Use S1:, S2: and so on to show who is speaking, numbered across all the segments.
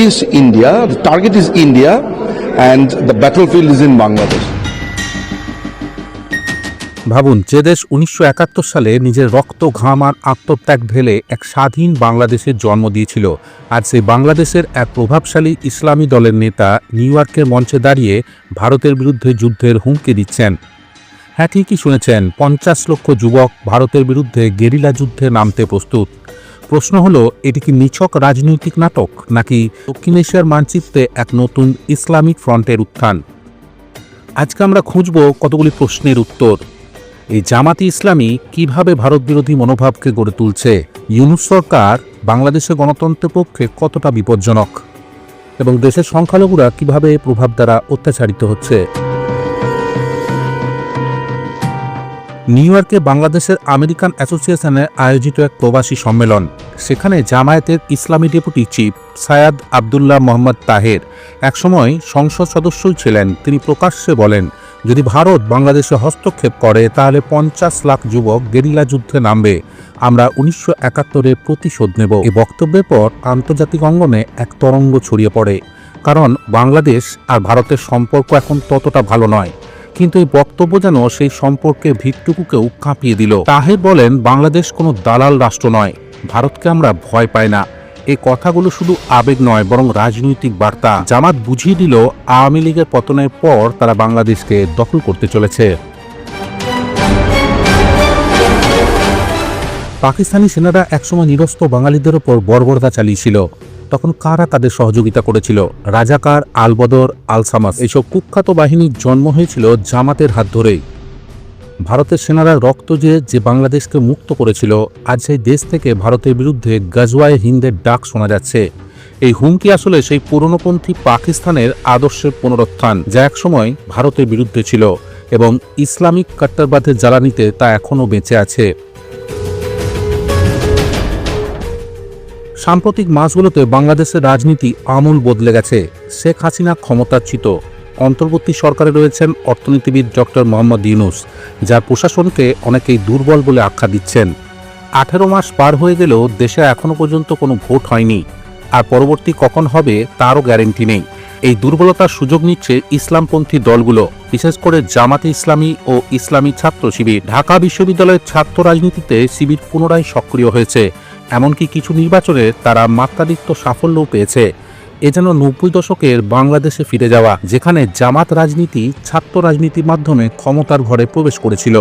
S1: against India. The target is India, and the battlefield is in Bangladesh.
S2: ভাবুন যে দেশ উনিশশো একাত্তর সালে নিজের রক্ত ঘাম আর আত্মত্যাগ ঢেলে এক স্বাধীন বাংলাদেশের জন্ম দিয়েছিল আর সেই বাংলাদেশের এক প্রভাবশালী ইসলামী দলের নেতা নিউ ইয়র্কের মঞ্চে দাঁড়িয়ে ভারতের বিরুদ্ধে যুদ্ধের হুমকি দিচ্ছেন হ্যাঁ ঠিকই শুনেছেন পঞ্চাশ লক্ষ যুবক ভারতের বিরুদ্ধে গেরিলা যুদ্ধে নামতে প্রস্তুত প্রশ্ন হলো, এটি কি নিছক রাজনৈতিক নাটক, নাকি দক্ষিণ এশিয়ার মানচিত্রে এক নতুন ইসলামিক ফ্রন্টের উত্থান? আজকে আমরা খুঁজব কতগুলি প্রশ্নের উত্তর। এই জামাতি ইসলামী কীভাবে ভারত বিরোধী মনোভাবকে গড়ে তুলছে? ইউনুস সরকার বাংলাদেশের গণতন্ত্রের পক্ষে কতটা বিপজ্জনক? এবং দেশের সংখ্যালঘুরা কীভাবে প্রভাব দ্বারা অত্যাচারিত হচ্ছে? নিউ ইয়র্কে বাংলাদেশের আমেরিকান অ্যাসোসিয়েশনে আয়োজিত এক প্রবাসী সম্মেলন। সেখানে জামায়াতের ইসলামী ডেপুটি চিফ সায়াদ আবদুল্লাহ মোহাম্মদ তাহের একসময় সংসদ সদস্যই ছিলেন। তিনি প্রকাশ্যে বলেন, যদি ভারত বাংলাদেশে হস্তক্ষেপ করে, তাহলে পঞ্চাশ লাখ যুবক গেরিলা যুদ্ধে নামবে। আমরা উনিশশো একাত্তরে প্রতিশোধ নেব। এই বক্তব্যের পর আন্তর্জাতিক অঙ্গনে এক তরঙ্গ ছড়িয়ে পড়ে। কারণ বাংলাদেশ আর ভারতের সম্পর্ক এখন ততটা ভালো নয়। কিন্তু এই বক্তব্য যেন সেই সম্পর্কে ভিতটুকুকেও কাঁপিয়ে দিল। তাহের বলেন, বাংলাদেশ কোনো দালাল রাষ্ট্র নয়। ভারতকে আমরা ভয় পাই না। এই কথাগুলো শুধু আবেগ নয়, বরং রাজনৈতিক বার্তা। জামাত বুঝিয়ে দিল, আওয়ামী লীগের পতনের পর তারা বাংলাদেশকে দখল করতে চলেছে। পাকিস্তানি সেনারা একসময় নিরস্ত বাঙালিদের ওপর বর্বরতা চালিয়েছিল। তখন কারা তাদের সহযোগিতা করেছিল? রাজাকার আলবদর আলসামাস। এইসব কুখ্যাত বাহিনীর জন্ম হয়েছিল জামাতের হাত ধরেই। ভারতের সেনারা রক্ত যে যে বাংলাদেশকে মুক্ত করেছিল, আজ সেই দেশ থেকে ভারতের বিরুদ্ধে গাজওয়ায় হিন্দের ডাক শোনা যাচ্ছে। এই হুমকি আসলে সেই পুরনোপন্থী পাকিস্তানের আদর্শের পুনরুত্থান, যা একসময় ভারতের বিরুদ্ধে ছিল এবং ইসলামিক কাট্টারবাদের জ্বালানিতে তা এখনও বেঁচে আছে। সাম্প্রতিক মাসগুলোতে বাংলাদেশের রাজনীতি আমূল বদলে গেছে। শেখ হাসিনা ক্ষমতাচ্যুত। অন্তর্বর্তী সরকারে রয়েছেন অর্থনীতিবিদ ডক্টর মোহাম্মদ ইউনুস, যার প্রশাসনকে অনেকেই দুর্বল বলে আখ্যা দিচ্ছেন। আঠেরো মাস পার হয়ে গেলেও দেশে এখনও পর্যন্ত কোনো ভোট হয়নি। আর পরবর্তী কখন হবে তারও গ্যারেন্টি নেই। এই দুর্বলতার সুযোগ নিচ্ছে ইসলামপন্থী দলগুলো, বিশেষ করে জামাতে ইসলামী ও ইসলামী ছাত্র শিবির। ঢাকা বিশ্ববিদ্যালয়ের ছাত্র রাজনীতিতে শিবির পুনরায় সক্রিয় হয়েছে। এমনকি কিছু নির্বাচনে তারা মাত্রাতিরিক্ত সাফল্যও পেয়েছে। এ যেন নব্বই দশকের বাংলাদেশে ফিরে যাওয়া, যেখানে জামাত রাজনীতি, ছাত্র রাজনীতির মাধ্যমে ক্ষমতার ঘরে প্রবেশ করেছিল।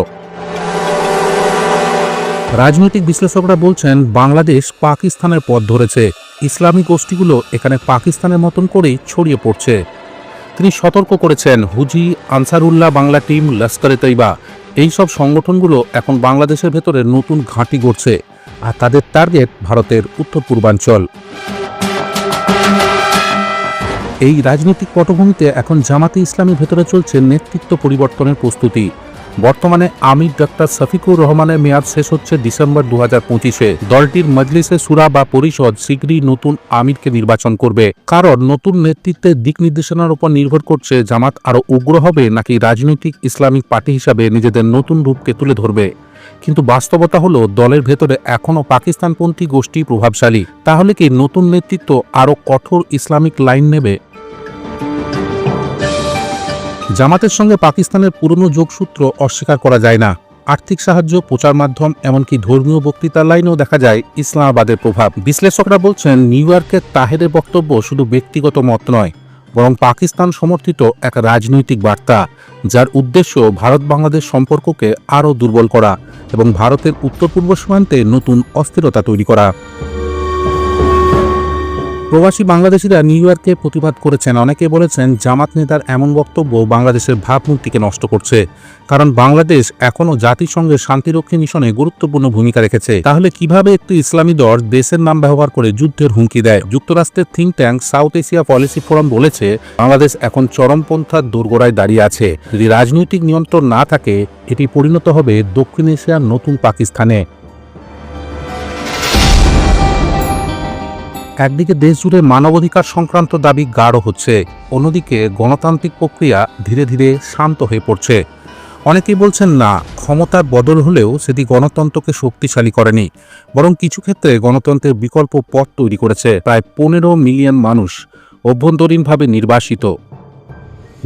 S2: রাজনৈতিক বিশ্লেষকরা বলছেন, বাংলাদেশ পাকিস্তানের পথ ধরেছে। ইসলামী গোষ্ঠীগুলো এখানে পাকিস্তানের মতন করেই ছড়িয়ে পড়ছে। তিনি সতর্ক করেছেন, হুজি, আনসারুল্লাহ বাংলা টিম, লস্করে তৈবা এই সব সংগঠনগুলো এখন বাংলাদেশের ভেতরে নতুন ঘাঁটি গড়ছে। আর তাদের টার্গেট ভারতের উত্তর পূর্বাঞ্চল। এই রাজনৈতিক পটভূমিতে এখন জামাতে ইসলামীর ভেতরে চলছে নেতৃত্ব পরিবর্তনের প্রস্তুতি। বর্তমানে আমির ডক্টর শফিকুর রহমানের মেয়াদ শেষ হচ্ছে ডিসেম্বর দু হাজার পঁচিশে। দলটির মজলিসে সুরা বা পরিষদ শীঘ্রই নতুন আমিরকে নির্বাচন করবে। কারণ নতুন নেতৃত্বের দিক নির্দেশনার উপর নির্ভর করছে জামাত আরও উগ্র হবে নাকি রাজনৈতিক ইসলামিক পার্টি হিসাবে নিজেদের নতুন রূপকে তুলে ধরবে। কিন্তু বাস্তবতা হলো, দলের ভেতরে এখনও পাকিস্তানপন্থী গোষ্ঠী প্রভাবশালী। তাহলে কি নতুন নেতৃত্ব আরও কঠোর ইসলামিক লাইন নেবে? জামাতের সঙ্গে পাকিস্তানের পুরনো যোগসূত্র অস্বীকার করা যায় না। আর্থিক সাহায্য, প্রচার মাধ্যম, এমনকি ধর্মীয় বক্তৃতার লাইনেও দেখা যায় ইসলামাবাদের প্রভাব। বিশ্লেষকরা বলছেন, নিউ ইয়র্কের তাহেরের বক্তব্য শুধু ব্যক্তিগত মত নয়, বরং পাকিস্তান সমর্থিত এক রাজনৈতিক বার্তা, যার উদ্দেশ্য ভারত বাংলাদেশ সম্পর্ককে আরও দুর্বল করা। এবং ভারতের উত্তর পূর্ব সীমান্তে নতুন অস্থিরতা তৈরি করা। প্রবাসী বাংলাদেশিরা নিউ ইয়র্কে প্রতিবাদ করেছেন। অনেকে বলেছেন জামাত নেতার এমন বক্তব্য বাংলাদেশের ভাবমূর্তিকে নষ্ট করছে। কারণ বাংলাদেশ এখনও জাতিসংঘের শান্তিরক্ষী মিশনে গুরুত্বপূর্ণ ভূমিকা রেখেছে। তাহলে কীভাবে একটি ইসলামী দল দেশের নাম ব্যবহার করে যুদ্ধের হুমকি দেয়? যুক্তরাষ্ট্রের think tank, south Asia policy forum বলেছে, বাংলাদেশ এখন চরমপন্থার দোরগোড়ায় দাঁড়িয়ে আছে। যদি রাজনৈতিক নিয়ন্ত্রণ না থাকে, এটি পরিণত হবে দক্ষিণ এশিয়ার নতুন পাকিস্তানে। একদিকে দেশ জুড়ে মানবাধিকার সংক্রান্ত দাবি গাঢ় হচ্ছে, অন্যদিকে গণতান্ত্রিক প্রক্রিয়া ধীরে ধীরে শান্ত হয়ে পড়ছে। অনেকেই বলছেন, না, ক্ষমতার বদল হলেও সেটি গণতন্ত্রকে শক্তিশালী করেনি, বরং কিছু ক্ষেত্রে গণতন্ত্রের বিকল্প পথ তৈরি করেছে। প্রায় পনেরো মিলিয়ন মানুষ অভ্যন্তরীণভাবে নির্বাসিত।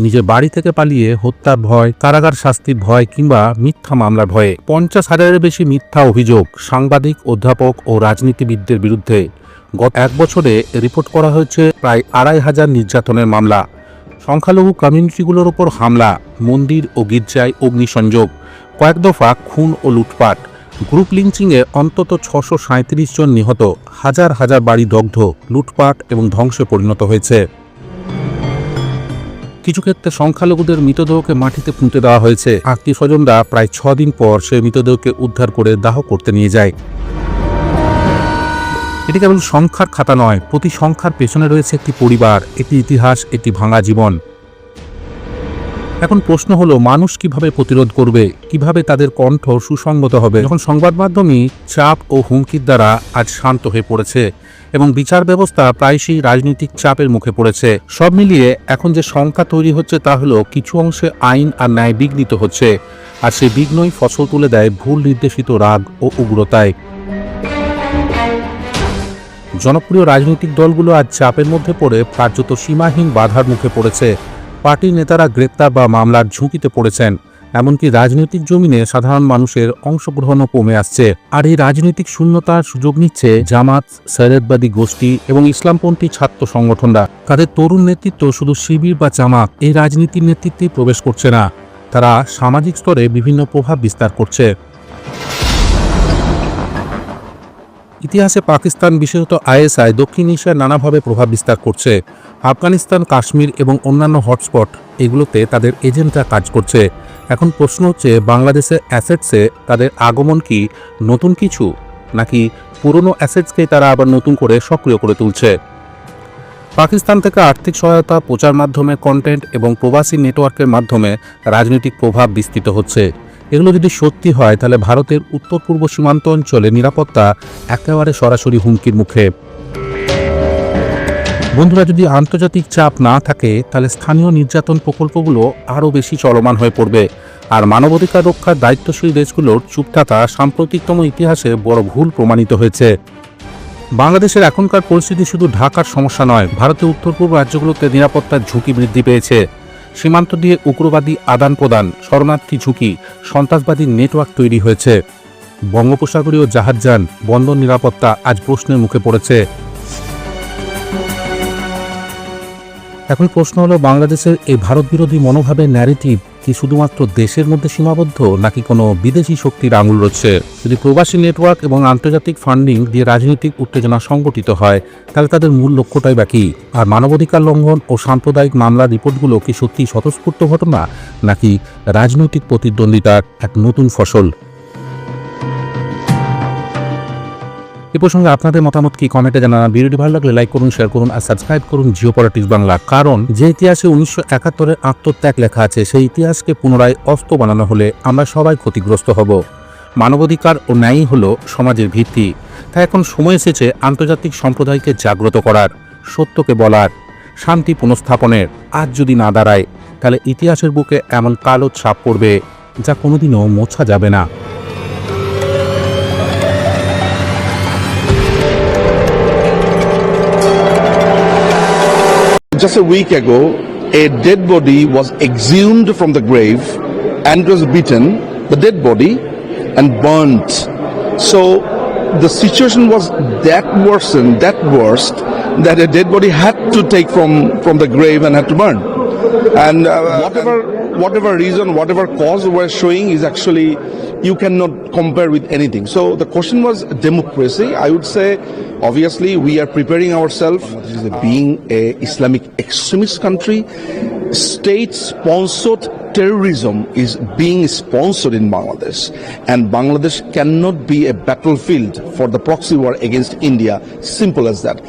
S2: নিজের বাড়ি থেকে পালিয়ে হত্যার ভয়, কারাগার শাস্তির ভয় কিংবা মিথ্যা মামলার ভয়ে। পঞ্চাশ হাজারের বেশি মিথ্যা অভিযোগ সাংবাদিক, অধ্যাপক ও রাজনীতিবিদদের বিরুদ্ধে। গত এক বছরে রিপোর্ট করা হয়েছে প্রায় আড়াই হাজার নির্যাতনের মামলা। সংখ্যালঘু কমিউনিটিগুলোর ওপর হামলা, মন্দির ও গির্জায় অগ্নিসংযোগ, কয়েক দফা খুন ও লুটপাট। গ্রুপ লিঞ্চিংয়ে অন্তত ছশো সাঁত্রিশ জন নিহত, হাজার হাজার বাড়ি দগ্ধ, লুটপাট এবং ধ্বংসে পরিণত হয়েছে। কিছু ক্ষেত্রে সংখ্যালঘুদের মৃতদেহকে মাটিতে পুঁতে দেওয়া হয়েছে। আত্মীয় স্বজনরা প্রায় ছ দিন পর সেই মৃতদেহকে উদ্ধার করে দাহ করতে নিয়ে যায়। এটি কেবল সংখ্যার খাতা নয়, প্রতি সংখ্যার পেছনে রয়েছে একটি পরিবার, একটি ইতিহাস, একটি ভাঙা জীবন। এখন প্রশ্ন হলো, মানুষ কীভাবে প্রতিরোধ করবে? কীভাবে তাদের কণ্ঠ সুসংগত হবে? যখন সংবাদ মাধ্যমই চাপ ও হুমকির দ্বারা আজ শান্ত হয়ে পড়েছে এবং বিচার ব্যবস্থা প্রায়শই রাজনৈতিক চাপের মুখে পড়েছে, সব মিলিয়ে এখন যে সংখ্যা তৈরি হচ্ছে তা হলো কিছু অংশে আইন আর ন্যায় বিঘ্নিত হচ্ছে, আর সেই বিঘ্নই ফসল তুলে দেয় ভুল নির্দেশিত রাগ ও উগ্রতায়। জনপ্রিয় রাজনৈতিক দলগুলো আজ চাপের মধ্যে পড়ে, কার্যত সীমাহীন বাধার মুখে পড়েছে। পার্টির নেতারা গ্রেপ্তার বা মামলার ঝুঁকিতে পড়েছেন। এমনকি রাজনৈতিক জমিনে সাধারণ মানুষের অংশগ্রহণও কমে আসছে। আর এই রাজনৈতিক শূন্যতার সুযোগ নিচ্ছে জামাত, সৈয়দবাদী গোষ্ঠী এবং ইসলামপন্থী ছাত্র সংগঠনরা। তাদের তরুণ নেতৃত্ব শুধু শিবির বা জামাত, এই রাজনীতির নেতৃত্বে প্রবেশ করছে না। তারা সামাজিক স্তরে বিভিন্ন প্রভাব বিস্তার করছে। ইতিহাসে পাকিস্তান, বিশেষত আইএসআই, দক্ষিণ এশিয়ায় নানাভাবে প্রভাব বিস্তার করছে। আফগানিস্তান, কাশ্মীর এবং অন্যান্য হটস্পট এগুলোতে তাদের এজেন্টরা কাজ করছে। এখন প্রশ্ন হচ্ছে, বাংলাদেশের অ্যাসেটসে তাদের আগমন কি নতুন কিছু, নাকি পুরনো অ্যাসেটসকেই তারা আবার নতুন করে সক্রিয় করে তুলছে? পাকিস্তান থেকে আর্থিক সহায়তা, প্রচার মাধ্যমে কন্টেন্ট এবং প্রবাসী নেটওয়ার্কের মাধ্যমে রাজনৈতিক প্রভাব বিস্তৃত হচ্ছে। এগুলো যদি সত্যি হয়, তাহলে ভারতের উত্তর পূর্ব সীমান্ত অঞ্চলে নিরাপত্তা একেবারে সরাসরি হুমকির মুখে। বন্ধুরা, যদি আন্তর্জাতিক চাপ না থাকে, তাহলে স্থানীয় নির্যাতন প্রকল্পগুলো আরও বেশি চলমান হয়ে পড়বে। আর মানবাধিকার রক্ষার দায়িত্বশীল দেশগুলোর চুপ থাকা সাম্প্রতিকতম ইতিহাসে বড় ভুল প্রমাণিত হয়েছে। বাংলাদেশের এখনকার পরিস্থিতি শুধু ঢাকার সমস্যা নয়, ভারতের উত্তর পূর্ব রাজ্যগুলোতে নিরাপত্তার ঝুঁকি বৃদ্ধি পেয়েছে। সীমান্ত দিয়ে উগ্রবাদী আদান প্রদান, শরণার্থী ঝুঁকি, সন্ত্রাসবাদী নেটওয়ার্ক তৈরি হয়েছে। বঙ্গোপসাগরীয় জাহাজযান, বন্দর নিরাপত্তা আজ প্রশ্নের মুখে পড়েছে। এখন প্রশ্ন হলো, বাংলাদেশের এই ভারত বিরোধী মনোভাবের ন্যারেটিভ কি শুধুমাত্র দেশের মধ্যে সীমাবদ্ধ, নাকি কোনো বিদেশি শক্তির আঙুল রয়েছে? যদি প্রবাসী নেটওয়ার্ক এবং আন্তর্জাতিক ফান্ডিং দিয়ে রাজনৈতিক উত্তেজনা সংগঠিত হয়, তাহলে তাদের মূল লক্ষ্যটাই বাকি আর মানবাধিকার লঙ্ঘন ও সাম্প্রদায়িক মামলার রিপোর্টগুলো কি সত্যি স্বতঃস্ফূর্ত ঘটনা, নাকি রাজনৈতিক প্রতিদ্বন্দ্বিতার এক নতুন ফসল? এ প্রসঙ্গে আপনাদের মতামত কি? কমেন্টে জানান। ভিডিওটি ভালো লাগলে লাইক করুন শেয়ার করুন, আর সাবস্ক্রাইব করুন জিও পলিটিক্স বাংলা কারণ যে ইতিহাসে উনিশশো একাত্তরের আত্মত্যাগ লেখা আছে, সেই ইতিহাসকে পুনরায় অস্ত বানানো হলে আমরা সবাই ক্ষতিগ্রস্ত হব। মানবাধিকার ও ন্যায়ই হলো সমাজের ভিত্তি। তাই এখন সময় এসেছে আন্তর্জাতিক সম্প্রদায়কে জাগ্রত করার, সত্যকে বলার, শান্তি পুনঃস্থাপনের। আজ যদি না দাঁড়ায়, তাহলে ইতিহাসের বুকে এমন কালো ছাপ পড়বে যা কোনোদিনও মোছা যাবে না।
S1: Just a week ago, a dead body was exhumed from the grave and was beaten, the dead body, and burnt. So the situation was that worsened, that worst, that a dead body had to take from, from the grave and had to burn. And uh, whatever whatever reason, whatever cause we're showing is actually you cannot compare with anything. So the question was democracy. I would say, obviously, we are preparing ourselves being a Islamic extremist country. State-sponsored terrorism is being sponsored in Bangladesh, and Bangladesh cannot be a battlefield for the proxy war against India. Simple as that.